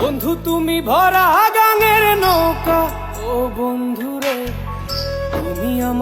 বন্ধু তুমি ভরা গাঙের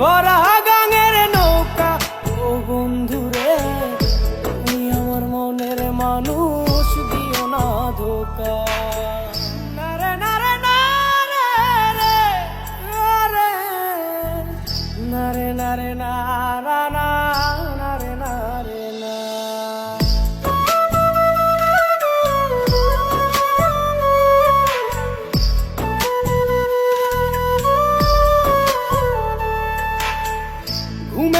ভরা গাঙের নৌকা। ও বন্ধুরে, তুমি আমার মনের মানুষ, দিও না ধোকা। নারে নারে নারে